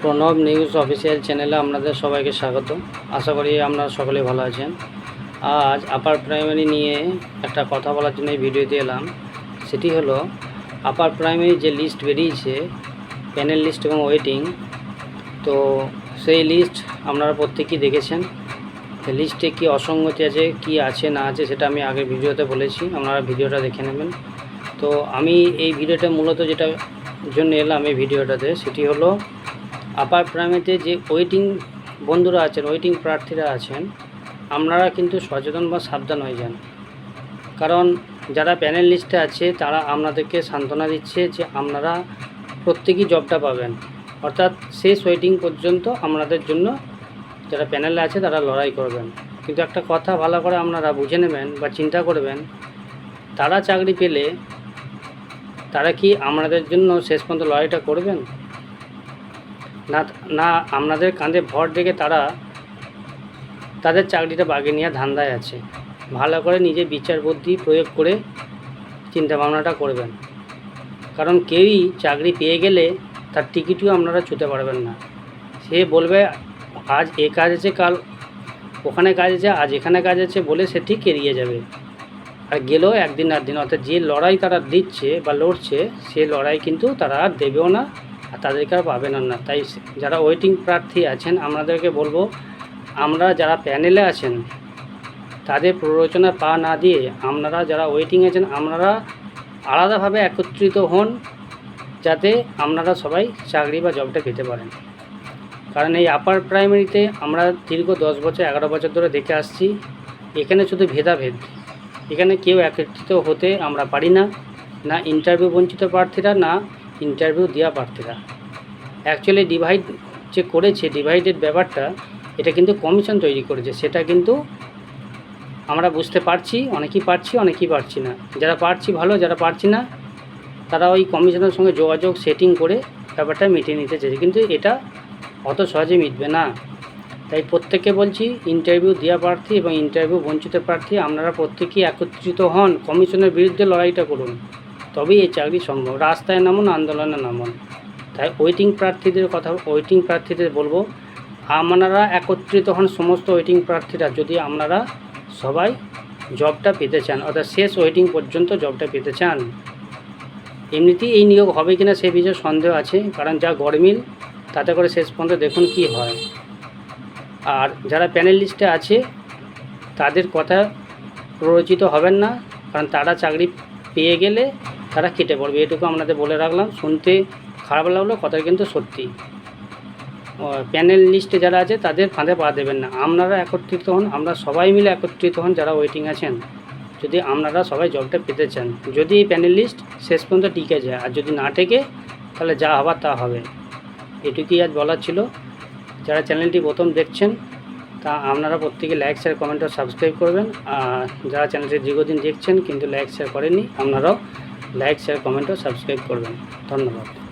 Pranab news official চ্যানেলে আপনাদের সবাইকে স্বাগত আশা করি আপনারা সকলেই ভালো আছেন। আজ আপার প্রাইমারি নিয়ে একটা কথা বলার জন্য ভিডিওতে এলাম। সেটি হলো, আপার প্রাইমারি যে লিস্ট বেরিয়েছে প্যানেল লিস্ট এবং ওয়েটিং তো সেই লিস্ট আপনারা প্রত্যেকেই দেখেছেন। লিস্টে কী অসঙ্গতি আছে, কি আছে, না আছে, সেটা আমি আগের ভিডিওতে বলেছি। আপনারা ভিডিওটা দেখে নেবেন। তো আমি এই ভিডিওটা মূলত যেটা জন্য এলাম এই ভিডিওটাতে, সেটি হলো আপার প্রাইমারিতে যে ওয়েটিং বন্ধুরা আছেন, ওয়েটিং প্রার্থীরা আছেন, আপনারা কিন্তু সচেতন বা সাবধান হয়ে যান। কারণ যারা প্যানেল লিস্টে আছে, তারা আপনাদেরকে সান্ত্বনা দিচ্ছে যে আপনারা প্রত্যেকেই জবটা পাবেন। অর্থাৎ শেষ ওয়েটিং পর্যন্ত আপনাদের জন্য যারা প্যানেলে আছে, তারা লড়াই করবেন। কিন্তু একটা কথা ভালো করে আপনারা বুঝে নেবেন বা চিন্তা করবেন, তারা চাকরি পেলে তারা কি আপনাদের জন্য শেষ পর্যন্ত লড়াইটা করবেন? না না, আপনাদের কাঁধে ভর রেখে তারা তাদের চাকরিটা বাগে নেওয়ার ধান্দায় আছে। ভালো করে নিজে বিচার বুদ্ধি প্রয়োগ করে চিন্তা ভাবনাটা করবেন। কারণ কেউই চাকরি পেয়ে গেলে তার টিকিটও আপনারা ছুতে পারবেন না। সে বলবে, আজ এ কাজ আছে, কাল ওখানে কাজ আছে, আজ এখানে কাজ আছে বলে সে ঠিক এড়িয়ে যাবে। আর গেলেও একদিন আর দিন অর্থাৎ যে লড়াই তারা দিচ্ছে বা লড়ছে, সে লড়াই কিন্তু তারা আর দেবেও না। আর তাদেরকে আর পাবেন না তাই যারা ওয়েটিং প্রার্থী আছেন আপনাদেরকে বলব, আমরা যারা প্যানেলে আছেন, তাদের প্ররোচনা পা না দিয়ে আপনারা যারা ওয়েটিং আছেন, আপনারা আলাদাভাবে একত্রিত হন, যাতে আপনারা সবাই চাকরি বা জবটা পেতে পারেন। কারণ এই আপার প্রাইমারিতে আমরা দীর্ঘ দশ বছর, এগারো বছর ধরে দেখে আসছি, এখানে শুধু ভেদাভেদ। এখানে কেউ একত্রিত হতে আমরা পারি না না ইন্টারভিউ বঞ্চিত প্রার্থীরা, না ইন্টারভিউ দেওয়া প্রার্থীরা। অ্যাকচুয়ালি ডিভাইড যে করেছে ডিভাইডেড ব্যাপারটা, এটা কিন্তু কমিশন তৈরি করেছে। সেটা কিন্তু আমরা বুঝতে পারছি, অনেকেই পারছি অনেকেই পারছি না। যারা পারছি ভালো, যারা পারছি না, তারা ওই কমিশনের সঙ্গে যোগাযোগ সেটিং করে ব্যাপারটা মিটিয়ে নিতে চাইছে। কিন্তু এটা অত সহজে মিটবে না। তাই প্রত্যেককে বলছি ইন্টারভিউ দেওয়া প্রার্থী এবং ইন্টারভিউ বঞ্চিত প্রার্থী, আপনারা প্রত্যেকেই একত্রিত হন। কমিশনের বিরুদ্ধে লড়াইটা করুন। তবেই এই চাকরি সম্ভব। রাস্তায় নামুন, আন্দোলনে নামুন। তাই ওয়েটিং প্রার্থীদের কথা ওয়েটিং প্রার্থীদের বলব, আপনারা একত্রিত হন সমস্ত ওয়েটিং প্রার্থীরা। যদি আপনারা সবাই জবটা পেতে চান, অর্থাৎ শেষ ওয়েটিং পর্যন্ত জবটা পেতে চান, এমনিতেই এই নিয়োগ হবে কিনা সে বিষয়ে সন্দেহ আছে, কারণ যা গরমিল তাতে করে শেষ পর্যন্ত দেখুন কি হয়। আর যারা প্যানেল লিস্টে আছে, তাদের কথা প্ররোচিত হবেন না, কারণ তারা চাকরি পেয়ে গেলে তারা কেটে পড়বে, এটুকু আপনাদের বলে রাখলাম। শুনতে খারাপ লাগল, কথা কিন্তু সত্যি। প্যানেল লিস্টে যারা আছে, তাদের ফাঁদে পা দেবেন না। আপনারা একত্রিত হন, আমরা সবাই মিলে একত্রিত হন যারা ওয়েটিং আছেন। যদি আপনারা সবাই জবটা পেতে চান। যদি এই প্যানেল লিস্ট শেষ পর্যন্ত টিকে যায়, আর যদি না টেকে, তাহলে যা হবার তা হবে। এটুকুই আজ বলার ছিল। যারা চ্যানেলটি প্রথম দেখছেন, তা আপনারা প্রত্যেকে লাইক শেয়ার কমেন্ট ও সাবস্ক্রাইব করবেন। আর যারা চ্যানেলটি দীর্ঘদিন দেখছেন, কিন্তু লাইক শেয়ার করেননি, আপনারাও লাইক শেয়ার কমেন্ট ও সাবস্ক্রাইব করবেন। ধন্যবাদ।